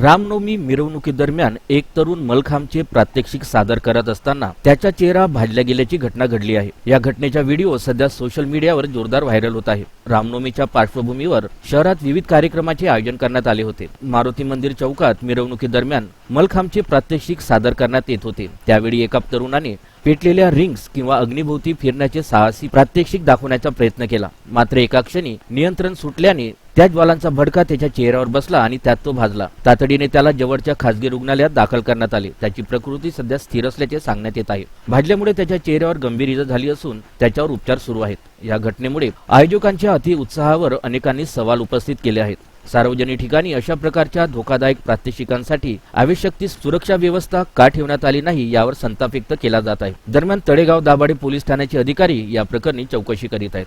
रामनवमी मिरवणुकीदरम्यान एक तरुण मलखांबचे प्रात्यक्षिक सादर करत असताना त्याचा चेहरा भाजल्या गेल्याची घटना घडली आहे. या घटनेचा व्हिडिओ सध्या सोशल मीडियावर जोरदार व्हायरल होत आहे. रामनवमीच्या पार्श्वभूमीवर शहरात विविध कार्यक्रमाचे आयोजन करण्यात आले होते. मारुती मंदिर चौकात मिरवणुकीदरम्यान मलखांबचे प्रात्यक्षिक सादर करण्यात येत होते. त्यावेळी एका तरुणाने पेटलेल्या रिंग्स किंवा अग्निभोवती फिरण्याचे साहसी प्रात्यक्षिक दाखवण्याचा प्रयत्न केला. मात्र एका क्षणी नियंत्रण सुटल्याने त्या ज्वालांचा भडका त्याच्या चेहऱ्यावर बसला आणि त्यात तो भाजला. तातडीने त्याला जवळच्या खासगी रुग्णालयात दाखल करण्यात आले. त्याची प्रकृती सध्या स्थिर असल्याचे सांगण्यात येत आहे. भाजल्यामुळे त्याच्या चेहऱ्यावर गंभीर इजा झाली असून त्याच्यावर उपचार सुरू आहेत. या घटनेमुळे आयोजकांच्या अति उत्साहावर अनेकांनी सवाल उपस्थित केले आहेत. सार्वजनिक ठिकाणी अशा प्रकारच्या धोकादायक प्रात्यक्षिकांसाठी आवश्यक ती सुरक्षा व्यवस्था का ठेवण्यात आली नाही यावर संताप व्यक्त केला जात आहे. दरम्यान तळेगाव दाभाडे पोलीस ठाण्याचे अधिकारी या प्रकरणी चौकशी करीत आहेत.